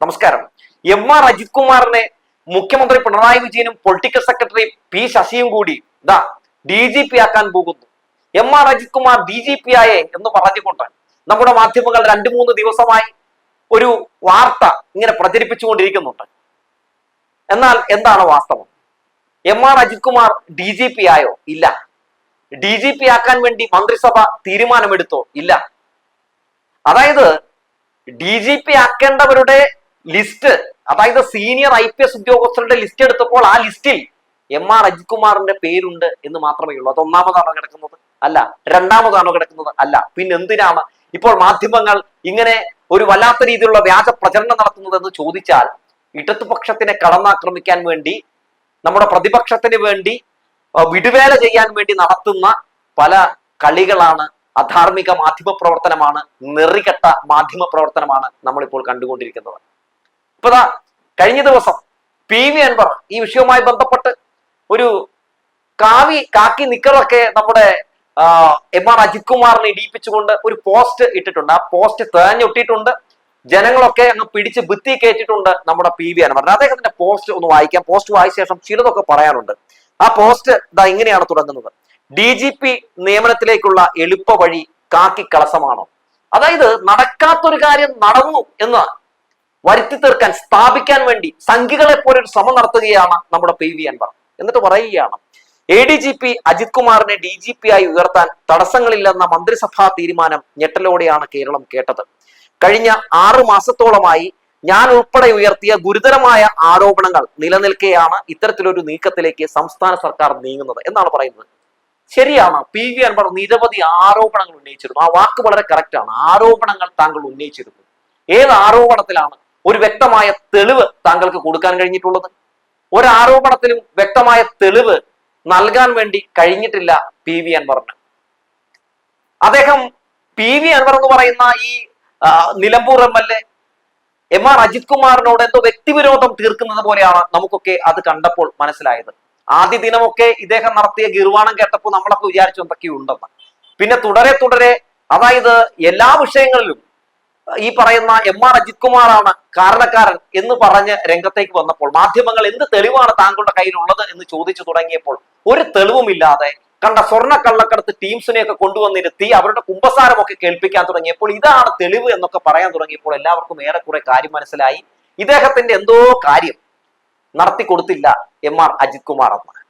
നമസ്കാരം. M R Ajith കുമാറിനെ മുഖ്യമന്ത്രി പിണറായി വിജയനും പൊളിറ്റിക്കൽ സെക്രട്ടറി പി ശശിയും കൂടി ദാ ഡി ജി പി ആക്കാൻ പോകുന്നു. M R Ajith Kumar D G P ആയേ എന്ന് പറഞ്ഞുകൊണ്ട് നമ്മുടെ മാധ്യമങ്ങൾ രണ്ടു മൂന്ന് ദിവസമായി ഒരു വാർത്ത ഇങ്ങനെ പ്രചരിപ്പിച്ചുകൊണ്ടിരിക്കുന്നുണ്ട്. എന്നാൽ എന്താണ് വാസ്തവം? M R Ajith Kumar D G P ആയോ? ഇല്ല. ഡി ജി പി ആക്കാൻ വേണ്ടി മന്ത്രിസഭ തീരുമാനമെടുത്തോ? ഇല്ല. അതായത് ഡി ജി പി ആക്കേണ്ടവരുടെ ലിസ്റ്റ് അതായത് സീനിയർ ഐ പി എസ് ഉദ്യോഗസ്ഥരുടെ ലിസ്റ്റ് എടുത്തപ്പോൾ ആ ലിസ്റ്റിൽ എം ആർ അജിത് കുമാറിന്റെ പേരുണ്ട് എന്ന് മാത്രമേ ഉള്ളൂ. അത് ഒന്നാമതാണോ കിടക്കുന്നത്? അല്ല. രണ്ടാമതാണോ കിടക്കുന്നത്? അല്ല. പിന്നെ എന്തിനാണ് ഇപ്പോൾ മാധ്യമങ്ങൾ ഇങ്ങനെ ഒരു വല്ലാത്ത രീതിയിലുള്ള വ്യാജ പ്രചരണം നടത്തുന്നത് എന്ന് ചോദിച്ചാൽ ഇടതുപക്ഷത്തിനെ കടന്നാക്രമിക്കാൻ വേണ്ടി നമ്മുടെ പ്രതിപക്ഷത്തിന് വേണ്ടി വിടുവേല ചെയ്യാൻ വേണ്ടി നടത്തുന്ന പല കളികളാണ് അധാർമിക മാധ്യമ പ്രവർത്തനമാണ് നെറികെട്ട മാധ്യമ പ്രവർത്തനമാണ് നമ്മളിപ്പോൾ കണ്ടുകൊണ്ടിരിക്കുന്നത്. ഇപ്പൊ ദാ കഴിഞ്ഞ ദിവസം പി വി അൻവർ ഈ വിഷയവുമായി ബന്ധപ്പെട്ട് ഒരു കാവി കാക്കി നിക്കറൊക്കെ നമ്മുടെ എം ആർ അജിത് കുമാറിനെ ഇടിയിപ്പിച്ചുകൊണ്ട് ഒരു പോസ്റ്റ് ഇട്ടിട്ടുണ്ട്. ആ പോസ്റ്റ് തേഞ്ഞൊട്ടിയിട്ടുണ്ട്. ജനങ്ങളൊക്കെ അങ്ങ് പിടിച്ച് ഭിത്തി കയറ്റിട്ടുണ്ട് നമ്മുടെ പി വി അൻവർ. അദ്ദേഹത്തിന്റെ പോസ്റ്റ് ഒന്ന് വായിക്കാം. പോസ്റ്റ് വായിച്ച ശേഷം ചിലതൊക്കെ പറയാനുണ്ട് ആ പോസ്റ്റ് ഇതാ ഇങ്ങനെയാണ് തുടങ്ങുന്നത്. ഡി ജി പി നിയമനത്തിലേക്കുള്ള എളുപ്പ വഴി കാക്കി കളസമാണോ അതായത് നടക്കാത്തൊരു കാര്യം നടന്നു എന്ന് വരുത്തി തീർക്കാൻ സ്ഥാപിക്കാൻ വേണ്ടി സംഘികളെ പോലെ ഒരു ശ്രമം നടത്തുകയാണ് നമ്മുടെ പി വി അൻവർ. എന്നിട്ട് പറയുകയാണ് A D G P Ajith കുമാറിനെ ഡി ജി പി ആയി ഉയർത്താൻ തടസ്സങ്ങളില്ലെന്ന മന്ത്രിസഭാ തീരുമാനം ഞെട്ടലോടെയാണ് കേരളം കേട്ടത്. കഴിഞ്ഞ ആറു മാസത്തോളമായി ഞാൻ ഉൾപ്പെടെ ഉയർത്തിയ ഗുരുതരമായ ആരോപണങ്ങൾ നിലനിൽക്കെയാണ് ഇത്തരത്തിലൊരു നീക്കത്തിലേക്ക് സംസ്ഥാന സർക്കാർ നീങ്ങുന്നത് എന്നാണ് പറയുന്നത്. ശരിയാണ് പി വി അൻവർ നിരവധി ആരോപണങ്ങൾ ഉന്നയിച്ചിരുന്നു. ആ വാക്ക് വളരെ കറക്റ്റ് ആണ്. ആരോപണങ്ങൾ താങ്കൾ ഉന്നയിച്ചിരുന്നു. ഏത് ആരോപണത്തിലാണ് ഒരു വ്യക്തമായ തെളിവ് താങ്കൾക്ക് കൊടുക്കാൻ കഴിഞ്ഞിട്ടുള്ളത്? ഒരു ആരോപണത്തിലും വ്യക്തമായ തെളിവ് നൽകാൻ വേണ്ടി കഴിഞ്ഞിട്ടില്ല പി വി അൻവറിന്. അദ്ദേഹം പി വി അൻവർ എന്ന് പറയുന്ന ഈ Nilambur M L A M R Ajith കുമാറിനോട് എന്തോ വ്യക്തിവിരോധം തീർക്കുന്നത് പോലെയാണ് നമുക്കൊക്കെ അത് കണ്ടപ്പോൾ മനസ്സിലായത്. ആദ്യ ദിനമൊക്കെ ഇദ്ദേഹം നടത്തിയ ഗിർവാണം കേട്ടപ്പോൾ നമ്മളൊക്കെ വിചാരിച്ചു എന്തൊക്കെയുണ്ടെന്ന് പിന്നെ തുടരെ തുടരെ അതായത് എല്ലാ വിഷയങ്ങളിലും ഈ പറയുന്ന എം ആർ അജിത് കുമാറാണ് കാരണക്കാരൻ എന്ന് പറഞ്ഞ് രംഗത്തേക്ക് വന്നപ്പോൾ. മാധ്യമങ്ങൾ എന്ത് തെളിവാണ് താങ്കളുടെ കയ്യിലുള്ളത് എന്ന് ചോദിച്ചു തുടങ്ങിയപ്പോൾ ഒരു തെളിവുമില്ലാതെ കണ്ട സ്വർണ കള്ളക്കടത്ത് ടീംസിനെയൊക്കെ കൊണ്ടുവന്നിരുത്തി അവരുടെ കുമ്പസാരമൊക്കെ കേൾപ്പിക്കാൻ തുടങ്ങിയപ്പോൾ ഇതാണ് തെളിവ് എന്നൊക്കെ പറയാൻ തുടങ്ങിയപ്പോൾ എല്ലാവർക്കും ഏറെക്കുറെ കാര്യം മനസ്സിലായി. ഇദ്ദേഹത്തിന്റെ എന്തോ കാര്യം നടത്തി കൊടുത്തില്ല എം ആർ അജിത് കുമാർ എന്ന്.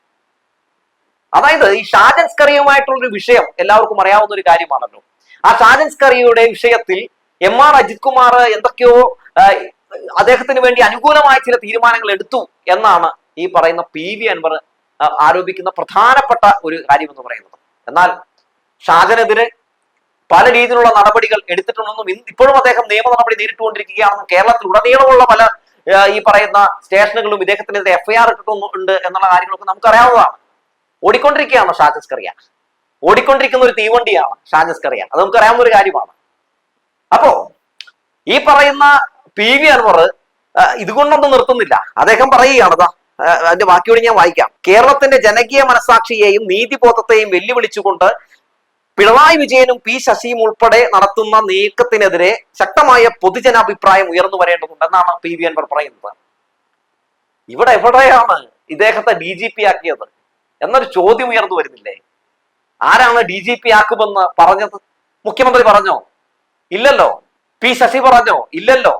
അതായത് ഈ ഷാജൻ സ്കറിയുമായിട്ടുള്ള ഒരു വിഷയം എല്ലാവർക്കും അറിയാവുന്ന ഒരു കാര്യമാണല്ലോ. ആ ഷാജൻ കറിയുടെ വിഷയത്തിൽ എം ആർ അജിത് കുമാർ എന്തൊക്കെയോ അദ്ദേഹത്തിന് വേണ്ടി അനുകൂലമായ ചില തീരുമാനങ്ങൾ എടുത്തു എന്നാണ് ഈ പറയുന്ന പി വി അൻവർ ആരോപിക്കുന്ന പ്രധാനപ്പെട്ട ഒരു കാര്യം എന്ന് പറയുന്നത്. എന്നാൽ ഷാജനെതിരെ പല രീതിയിലുള്ള നടപടികൾ എടുത്തിട്ടുണ്ടെന്നും ഇപ്പോഴും അദ്ദേഹം നിയമ നടപടി നേരിട്ടുകൊണ്ടിരിക്കുകയാണെന്നും കേരളത്തിൽ ഉടനീളമുള്ള പല ഈ പറയുന്ന സ്റ്റേഷനുകളും ഇദ്ദേഹത്തിനെതിരെ എഫ്ഐആർ ഇട്ടിട്ടുണ്ട് എന്നുള്ള കാര്യങ്ങളൊക്കെ നമുക്കറിയാവുന്നതാണ്. ഓടിക്കൊണ്ടിരിക്കുകയാണ് ഷാജസ് കറിയ ഓടിക്കൊണ്ടിരിക്കുന്ന ഒരു തീവണ്ടിയാണ് ഷാജസ് കറിയ അത് നമുക്കറിയാവുന്ന ഒരു കാര്യമാണ്. അപ്പോ ഈ പറയുന്ന പി വി അൻവർ ഇതുകൊണ്ടൊന്നും നിർത്തുന്നില്ല. അദ്ദേഹം പറയുകയാണ് ദാ, ആ, അതിന്റെ ബാക്കിയോട് ഞാൻ വായിക്കാം. കേരളത്തിന്റെ ജനകീയ മനസാക്ഷിയെയും നീതിബോധത്തെയും വെല്ലുവിളിച്ചുകൊണ്ട് പിണറായി വിജയനും പി ശശിയും ഉൾപ്പെടെ നടത്തുന്ന നീക്കത്തിനെതിരെ ശക്തമായ പൊതുജനാഭിപ്രായം ഉയർന്നു വരേണ്ടതുണ്ടെന്നാണ് പി വി അൻവർ പറയുന്നത്. ഇവിടെ എവിടെയാണ് ഇദ്ദേഹത്തെ ഡി ജി പി ആക്കിയത്? എന്നൊരു ചോദ്യം ഉയർന്നു വരുന്നില്ലേ? ആരാണ് ഡി ജി പി ആക്കുമെന്ന് പറഞ്ഞത്? മുഖ്യമന്ത്രി പറഞ്ഞോ? ഇല്ലല്ലോ. പി ശശി പറഞ്ഞോ? ഇല്ലല്ലോ.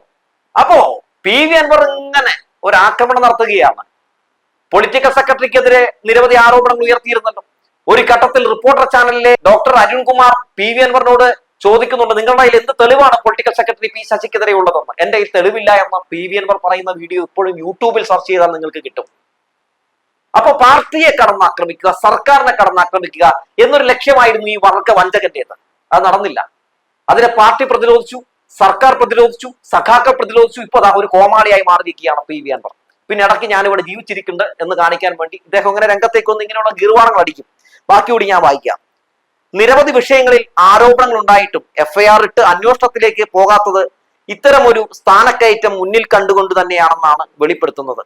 അപ്പോ പി വി അൻവർ ഇങ്ങനെ ഒരു ആക്രമണം നടത്തുകയാണ്. പൊളിറ്റിക്കൽ സെക്രട്ടറിക്കെതിരെ നിരവധി ആരോപണങ്ങൾ ഉയർത്തിയിരുന്നല്ലോ. ഒരു ഘട്ടത്തിൽ റിപ്പോർട്ടർ ചാനലിലെ ഡോക്ടർ അരുൺകുമാർ പി വി അൻവറിനോട് ചോദിക്കുന്നുണ്ട് നിങ്ങളുടെ കയ്യിൽ എന്ത് തെളിവാണ് പൊളിറ്റിക്കൽ സെക്രട്ടറി പി ശശിക്കെതിരെ ഉള്ളതെന്ന്? എന്റെ കയ്യിൽ തെളിവില്ല എന്ന പി വി അൻവർ പറയുന്ന വീഡിയോ ഇപ്പോഴും യൂട്യൂബിൽ സെർച്ച് ചെയ്താൽ നിങ്ങൾക്ക് കിട്ടും. അപ്പൊ പാർട്ടിയെ കടന്നാക്രമിക്കുക സർക്കാരിനെ കടന്നാക്രമിക്കുക എന്നൊരു ലക്ഷ്യമായിരുന്നു ഈ വർഗ വഞ്ചകന്റേത്. അത് നടന്നില്ല. അതിനെ പാർട്ടി പ്രതിരോധിച്ചു സർക്കാർ പ്രതിരോധിച്ചു സഖാക്കൾ പ്രതിരോധിച്ചു. ഇപ്പൊ അതാ ഒരു കോമാളിയായി മാറിയിരിക്കുകയാണ് പി വി അൻവർ. പിന്നെ ഇടയ്ക്ക് ഞാനിവിടെ ജീവിച്ചിരിക്കുന്നുണ്ട് എന്ന് കാണിക്കാൻ വേണ്ടി ഇദ്ദേഹം ഇങ്ങനെ രംഗത്തേക്ക് ഒന്ന് ഇങ്ങനെയുള്ള ഗീർവാണങ്ങൾ അടിക്കും. ബാക്കിയോട് ഞാൻ വായിക്കാം. നിരവധി വിഷയങ്ങളിൽ ആരോപണങ്ങൾ ഉണ്ടായിട്ടും എഫ്ഐആർ ഇട്ട് അന്വേഷണത്തിലേക്ക് പോകാത്തത് ഇത്തരം ഒരു സ്ഥാനക്കയറ്റം മുന്നിൽ കണ്ടുകൊണ്ട് തന്നെയാണെന്നാണ് വെളിപ്പെടുത്തുന്നത്.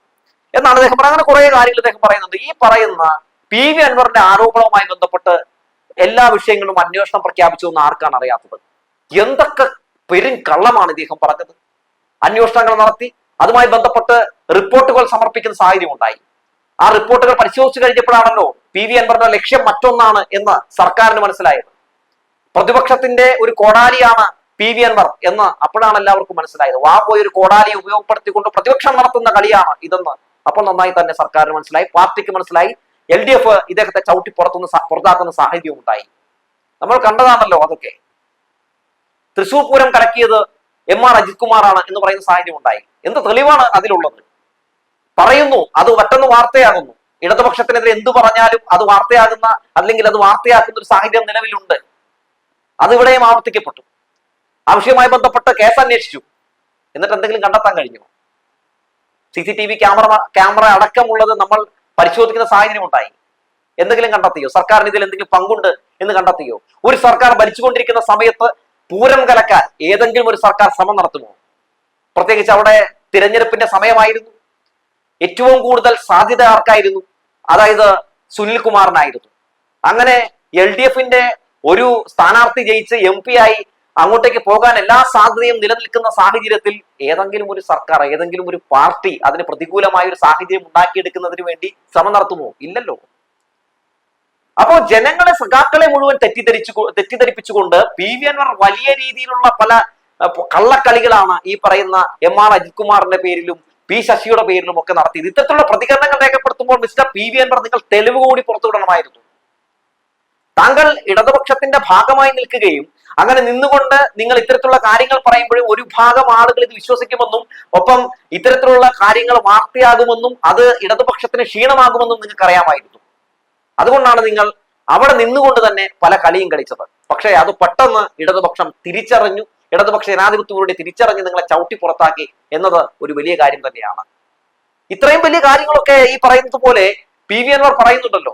എന്നാണ് അദ്ദേഹം പറയുന്നത് അങ്ങനെ കുറെ കാര്യങ്ങൾ അദ്ദേഹം പറയുന്നുണ്ട്. ഈ പറയുന്ന പി വി അൻവറിന്റെ ആരോപണവുമായി ബന്ധപ്പെട്ട് എല്ലാ വിഷയങ്ങളും അന്വേഷണം പ്രഖ്യാപിച്ചു എന്ന് ആർക്കാണ് അറിയാത്തത്? എന്തൊക്കെ പെരും കള്ളമാണ് ഇദ്ദേഹം പറഞ്ഞത്? അന്വേഷണങ്ങൾ നടത്തി അതുമായി ബന്ധപ്പെട്ട് റിപ്പോർട്ടുകൾ സമർപ്പിക്കുന്ന സാഹചര്യം ഉണ്ടായി ആ റിപ്പോർട്ടുകൾ പരിശോധിച്ചു കഴിഞ്ഞപ്പോഴാണല്ലോ പി വി അൻവറിന്റെ ലക്ഷ്യം മറ്റൊന്നാണ് എന്ന് സർക്കാരിന് മനസ്സിലായത്. പ്രതിപക്ഷത്തിന്റെ ഒരു കോടാലിയാണ് പി വി അൻവർ എന്ന് അപ്പോഴാണ് എല്ലാവർക്കും മനസ്സിലായത്. വാ പോയി ഒരു കോടാലിയെ ഉപയോഗപ്പെടുത്തിക്കൊണ്ട് പ്രതിപക്ഷം നടത്തുന്ന കളിയാണ് ഇതെന്ന് അപ്പോൾ നന്നായി തന്നെ സർക്കാരിന് മനസ്സിലായി. പാർട്ടിക്ക് മനസ്സിലായി. എൽ ഡി എഫ് ഇദ്ദേഹത്തെ ചവിട്ടി പുറത്തുനിന്ന് പുറത്താക്കുന്ന സാഹചര്യം ഉണ്ടായി നമ്മൾ കണ്ടതാണല്ലോ അതൊക്കെ. തൃശൂർ പൂരം കലക്കിയത് എം ആർ അജിത് കുമാറാണ് എന്ന് പറയുന്ന സാഹചര്യം ഉണ്ടായി. എന്ത് തെളിവാണ് അതിലുള്ളത്? പറയുന്നു അത് പെട്ടെന്ന് വാർത്തയാകുന്നു. ഇടതുപക്ഷത്തിനെതിരെ എന്ത് പറഞ്ഞാലും അത് വാർത്തയാകുന്ന അല്ലെങ്കിൽ അത് വാർത്തയാക്കുന്ന ഒരു സാഹചര്യം നിലവിലുണ്ട്. അതിവിടെയും ആവർത്തിക്കപ്പെട്ടു. ആ വിഷയവുമായി ബന്ധപ്പെട്ട് കേസ് അന്വേഷിച്ചു. എന്നിട്ട് എന്തെങ്കിലും കണ്ടെത്താൻ കഴിഞ്ഞു? C C T V camera camera അടക്കമുള്ളത് നമ്മൾ പരിശോധിക്കുന്ന സാഹചര്യം ഉണ്ടായി. എന്തെങ്കിലും കണ്ടെത്തിയോ? സർക്കാരിന് ഇതിൽ എന്തെങ്കിലും പങ്കുണ്ട് എന്ന് കണ്ടെത്തിയോ? ഒരു സർക്കാർ ഭരിച്ചുകൊണ്ടിരിക്കുന്ന സമയത്ത് പൂരം കലക്കാൻ ഏതെങ്കിലും ഒരു സർക്കാർ ശ്രമം നടത്തുമോ? പ്രത്യേകിച്ച് അവിടെ തിരഞ്ഞെടുപ്പിന്റെ സമയമായിരുന്നു. ഏറ്റവും കൂടുതൽ സാധ്യത ആർക്കായിരുന്നു? അതായത് സുനിൽ കുമാറിനായിരുന്നു. അങ്ങനെ എൽ ഡി എഫിന്റെ ഒരു സ്ഥാനാർത്ഥി ജയിച്ച് എം പി ആയി അങ്ങോട്ടേക്ക് പോകാൻ എല്ലാ സാധ്യതയും നിലനിൽക്കുന്ന സാഹചര്യത്തിൽ ഏതെങ്കിലും ഒരു സർക്കാർ ഏതെങ്കിലും ഒരു പാർട്ടി അതിന് പ്രതികൂലമായ ഒരു സാഹചര്യം ഉണ്ടാക്കിയെടുക്കുന്നതിന് വേണ്ടി ശ്രമം നടത്തുമോ? ഇല്ലല്ലോ. അപ്പോ ജനങ്ങളെ സഖാക്കളെ മുഴുവൻ തെറ്റിദ്ധരിച്ചു തെറ്റിദ്ധരിപ്പിച്ചുകൊണ്ട് പി വി അൻവർ വലിയ രീതിയിലുള്ള പല കള്ളക്കളികളാണ് ഈ പറയുന്ന എം ആർ അജിത് കുമാറിന്റെ പേരിലും പി ശശിയുടെ പേരിലും ഒക്കെ നടത്തിയത്. ഇത്തരത്തിലുള്ള പ്രതികരണങ്ങൾ രേഖപ്പെടുത്തുമ്പോൾ മിസ്റ്റർ പി വി അൻവർ നിങ്ങൾ തെളിവ് കൂടി പുറത്തുവിടണമായിരുന്നു താങ്കൾ ഇടതുപക്ഷത്തിന്റെ ഭാഗമായി നിൽക്കുകയും അങ്ങനെ നിന്നുകൊണ്ട് നിങ്ങൾ ഇത്തരത്തിലുള്ള കാര്യങ്ങൾ പറയുമ്പോഴും ഒരു ഭാഗം ആളുകൾ ഇത് വിശ്വസിക്കുമെന്നും ഒപ്പം ഇത്തരത്തിലുള്ള കാര്യങ്ങൾ വാർത്തയാകുമെന്നും അത് ഇടതുപക്ഷത്തിന് ക്ഷീണമാകുമെന്നും നിങ്ങൾക്ക് അറിയാമായിരുന്നു അതുകൊണ്ടാണ് നിങ്ങൾ അവിടെ നിന്നുകൊണ്ട് തന്നെ പല കളിയും കളിച്ചത്. പക്ഷേ അത് പെട്ടെന്ന് ഇടതുപക്ഷം തിരിച്ചറിഞ്ഞു. ഇടതുപക്ഷ ജനാധിപത്യത്തിലൂടെ തിരിച്ചറിഞ്ഞ് നിങ്ങളെ ചവിട്ടി പുറത്താക്കി എന്നത് ഒരു വലിയ കാര്യം തന്നെയാണ്. ഇത്രയും വലിയ കാര്യങ്ങളൊക്കെ ഈ പറയുന്നത് പോലെ പി വി അൻവർ പറയുന്നുണ്ടല്ലോ.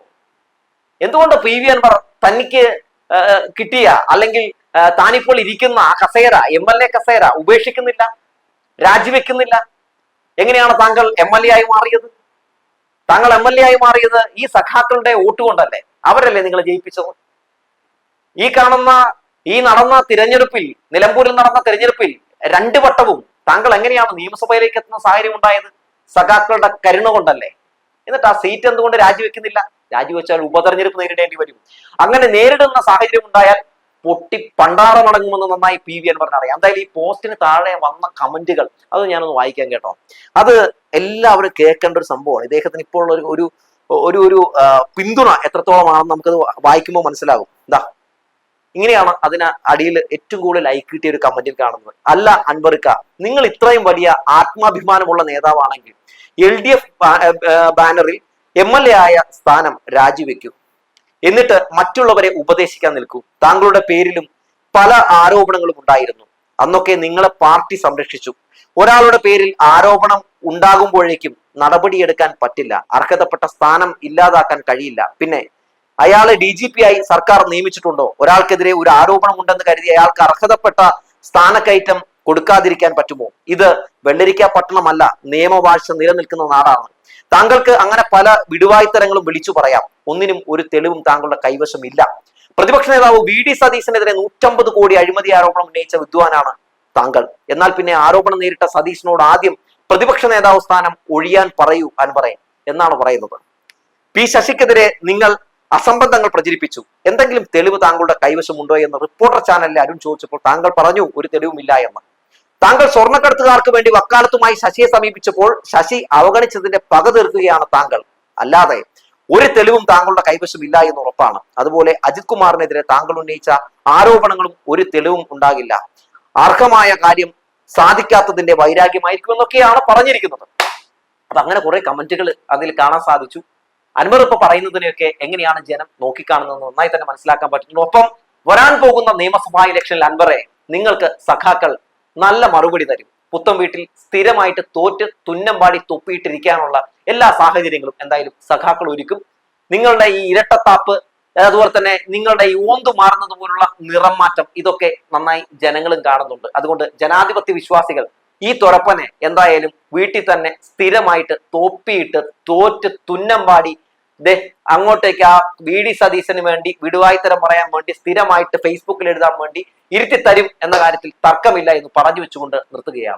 എന്തുകൊണ്ട് പി വി അൻവർ തനിക്ക് കിട്ടിയ അല്ലെങ്കിൽ താനിപ്പോൾ ഇരിക്കുന്ന ആ കസേര എം എൽ എ കസേര ഉപേക്ഷിക്കുന്നില്ല രാജിവെക്കുന്നില്ല? എങ്ങനെയാണ് താങ്കൾ എം എൽ എ ആയി മാറിയത്? താങ്കൾ എം എൽ എ ആയി മാറിയത് ഈ സഖാക്കളുടെ വോട്ട് കൊണ്ടല്ലേ? അവരല്ലേ നിങ്ങളെ ജയിപ്പിച്ചത്? ഈ കാണുന്ന ഈ നടന്ന തിരഞ്ഞെടുപ്പിൽ നിലമ്പൂരിൽ നടന്ന തിരഞ്ഞെടുപ്പിൽ രണ്ട് വട്ടവും താങ്കൾ എങ്ങനെയാണ് നിയമസഭയിലേക്ക് എത്തുന്ന സാഹചര്യം ഉണ്ടായത്? സഖാക്കളുടെ കരുണ കൊണ്ടല്ലേ? എന്നിട്ട് ആ സീറ്റ് എന്തുകൊണ്ട് രാജിവെക്കുന്നില്ല? രാജിവെച്ചാൽ ഉപതെരഞ്ഞെടുപ്പ് നേരിടേണ്ടി വരും. അങ്ങനെ നേരിടുന്ന സാഹചര്യം ഉണ്ടായാൽ പൊട്ടി പണ്ടാറ മടങ്ങുമെന്ന് നന്നായി പി വി അൻവറിന് അറിയാം. എന്തായാലും ഈ പോസ്റ്റിന് താഴെ വന്ന കമന്റുകൾ അത് ഞാനൊന്ന് വായിക്കാൻ കേട്ടോ. അത് എല്ലാവരും കേൾക്കേണ്ട ഒരു സംഭവമാണ്. ഇദ്ദേഹത്തിന് ഇപ്പോൾ ഒരു ഒരു ഒരു ഒരു പിന്തുണ എത്രത്തോളമാണെന്ന് നമുക്കത് വായിക്കുമ്പോൾ മനസ്സിലാകും. എന്താ ഇങ്ങനെയാണ് അതിന് അടിയിൽ ഏറ്റവും കൂടുതൽ ലൈക്ക് കിട്ടിയ ഒരു കമന്റിൽ കാണുന്നത്. അല്ല അൻവർക്ക നിങ്ങൾ ഇത്രയും വലിയ ആത്മാഭിമാനമുള്ള നേതാവാണെങ്കിൽ എൽ ഡി എഫ് ബാനറിൽ എം എൽ എ ആയ സ്ഥാനം രാജിവെക്കൂ. എന്നിട്ട് മറ്റുള്ളവരെ ഉപദേശിക്കാൻ നിൽക്കൂ. താങ്കളുടെ പേരിലും പല ആരോപണങ്ങളും ഉണ്ടായിരുന്നു. അന്നൊക്കെ നിങ്ങളെ പാർട്ടി സംരക്ഷിച്ചു. ഒരാളുടെ പേരിൽ ആരോപണം ഉണ്ടാകുമ്പോഴേക്കും നടപടിയെടുക്കാൻ പറ്റില്ല. അർഹതപ്പെട്ട സ്ഥാനം ഇല്ലാതാക്കാൻ കഴിയില്ല. പിന്നെ അയാളെ ഡി ജി പി ആയി സർക്കാർ നിയമിച്ചിട്ടുണ്ടോ? ഒരാൾക്കെതിരെ ഒരു ആരോപണം ഉണ്ടെന്ന് കരുതി അയാൾക്ക് അർഹതപ്പെട്ട സ്ഥാനക്കയറ്റം കൊടുക്കാതിരിക്കാൻ പറ്റുമോ? ഇത് വെള്ളരിക്ക പട്ടണമല്ല നിയമവാഴ്ച നിലനിൽക്കുന്ന നാടാണ്. താങ്കൾക്ക് അങ്ങനെ പല വിടുവായ്ത്തരങ്ങളും വിളിച്ചു പറയാം. ഒന്നിനും ഒരു തെളിവും താങ്കളുടെ കൈവശം ഇല്ല പ്രതിപക്ഷ നേതാവ് വി ഡി സതീശനെതിരെ നൂറ്റമ്പത് കോടി അഴിമതി ആരോപണം ഉന്നയിച്ച വിദ്വാനാണ് താങ്കൾ. എന്നാൽ പിന്നെ ആരോപണം നേരിട്ട സതീശനോട് ആദ്യം പ്രതിപക്ഷ നേതാവ് സ്ഥാനം ഒഴിയാൻ പറയൂ അൻവറെ എന്നാണ് പറയുന്നത്. പി ശശിക്കെതിരെ നിങ്ങൾ അസംബന്ധങ്ങൾ പ്രചരിപ്പിച്ചു. എന്തെങ്കിലും തെളിവ് താങ്കളുടെ കൈവശമുണ്ടോ എന്ന് റിപ്പോർട്ടർ ചാനലിൽ അരുൺ ചോദിച്ചപ്പോൾ താങ്കൾ പറഞ്ഞു ഒരു തെളിവുമില്ല എന്ന്. താങ്കൾ സ്വർണക്കടത്തുകാർക്ക് വേണ്ടി വക്കാലത്തുമായി ശശിയെ സമീപിച്ചപ്പോൾ ശശി അവഗണിച്ചതിന്റെ പക തീർക്കുകയാണ് താങ്കൾ. അല്ലാതെ ഒരു തെളിവും താങ്കളുടെ കൈവശം ഇല്ല എന്ന് ഉറപ്പാണ്. അതുപോലെ അജിത് കുമാറിനെതിരെ താങ്കൾ ഉന്നയിച്ച ആരോപണങ്ങളും ഒരു തെളിവും ഉണ്ടാകില്ല. അർഹമായ കാര്യം സാധിക്കാത്തതിന്റെ വൈരാഗ്യമായിരിക്കും എന്നൊക്കെയാണ് പറഞ്ഞിരിക്കുന്നത്. അപ്പൊ അങ്ങനെ കുറെ കമന്റുകൾ അതിൽ കാണാൻ സാധിച്ചു. അൻവർ ഇപ്പൊ പറയുന്നതിനെയൊക്കെ എങ്ങനെയാണ് ജനം നോക്കിക്കാണുന്നത് നന്നായി തന്നെ മനസ്സിലാക്കാൻ പറ്റുന്നു ഒപ്പം വരാൻ പോകുന്ന നിയമസഭാ ഇലക്ഷനിൽ അൻവറെ നിങ്ങൾക്ക് സഖാക്കൾ നല്ല മറുപടി തരും. പുത്തം വീട്ടിൽ സ്ഥിരമായിട്ട് തോറ്റ് തുന്നം പാടി തൊപ്പിയിട്ടിരിക്കാനുള്ള എല്ലാ സാഹചര്യങ്ങളും എന്തായാലും സഖാക്കൾ ഒരുക്കും. നിങ്ങളുടെ ഈ ഇരട്ടത്താപ്പ് അതുപോലെ തന്നെ നിങ്ങളുടെ ഈ ഓന്തു മാറുന്നത് പോലുള്ള നിറം മാറ്റം ഇതൊക്കെ നന്നായി ജനങ്ങളും കാണുന്നുണ്ട്. അതുകൊണ്ട് ജനാധിപത്യ വിശ്വാസികൾ ഈ തുറപ്പനെ എന്തായാലും വീട്ടിൽ തന്നെ സ്ഥിരമായിട്ട് തോപ്പിയിട്ട് തോറ്റ് തുന്നമ്പാടി ദേ അങ്ങോട്ടേക്ക് ആ വി ഡി സതീശന് വേണ്ടി വിടുവായ്ത്തരം പറയാൻ വേണ്ടി സ്ഥിരമായിട്ട് ഫേസ്ബുക്കിൽ എഴുതാൻ വേണ്ടി ഇരുത്തി തരും എന്ന കാര്യത്തിൽ തർക്കമില്ല എന്ന് പറഞ്ഞു വെച്ചുകൊണ്ട് നിർത്തുകയാണ്.